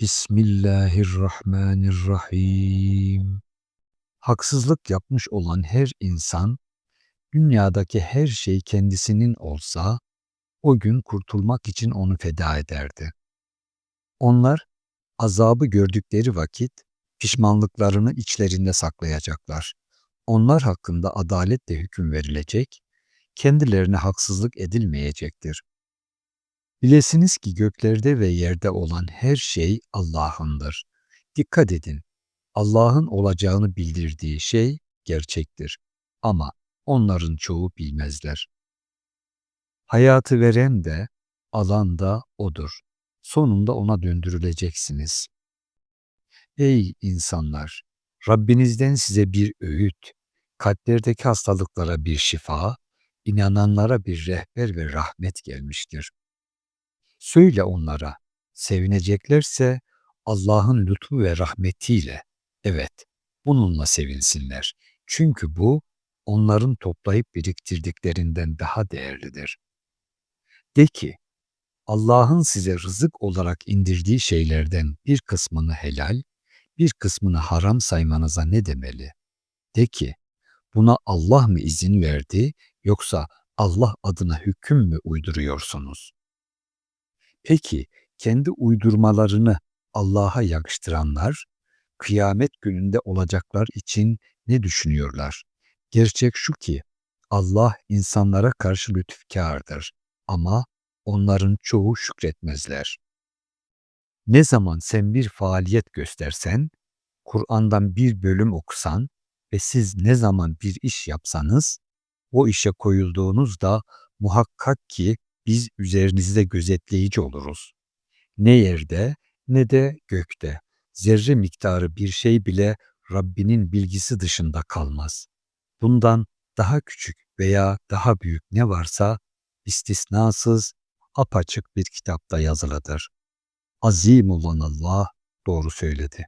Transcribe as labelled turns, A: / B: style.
A: Bismillahirrahmanirrahim. Haksızlık yapmış olan her insan, dünyadaki her şey kendisinin olsa, o gün kurtulmak için onu feda ederdi. Onlar, azabı gördükleri vakit, pişmanlıklarını içlerinde saklayacaklar. Onlar hakkında adaletle hüküm verilecek, kendilerine haksızlık edilmeyecektir. Bilesiniz ki göklerde ve yerde olan her şey Allah'ındır. Dikkat edin, Allah'ın olacağını bildirdiği şey gerçektir. Ama onların çoğu bilmezler. Hayatı veren de, alan da O'dur. Sonunda O'na döndürüleceksiniz. Ey insanlar! Rabbinizden size bir öğüt, kalplerdeki hastalıklara bir şifa, inananlara bir rehber ve rahmet gelmiştir. Söyle onlara, sevineceklerse Allah'ın lütfu ve rahmetiyle, evet, bununla sevinsinler. Çünkü bu, onların toplayıp biriktirdiklerinden daha değerlidir. De ki, Allah'ın size rızık olarak indirdiği şeylerden bir kısmını helal, bir kısmını haram saymanıza ne demeli? De ki, buna Allah mı izin verdi yoksa Allah adına hüküm mü uyduruyorsunuz? Peki kendi uydurmalarını Allah'a yakıştıranlar kıyamet gününde olacaklar için ne düşünüyorlar? Gerçek şu ki Allah insanlara karşı lütufkardır ama onların çoğu şükretmezler. Ne zaman sen bir faaliyet göstersen, Kur'an'dan bir bölüm okusan ve siz ne zaman bir iş yapsanız, o işe koyulduğunuzda muhakkak ki biz üzerinizde gözetleyici oluruz. Ne yerde ne de gökte zerre miktarı bir şey bile Rabbinin bilgisi dışında kalmaz. Bundan daha küçük veya daha büyük ne varsa istisnasız apaçık bir kitapta yazılıdır. Azim olan Allah doğru söyledi.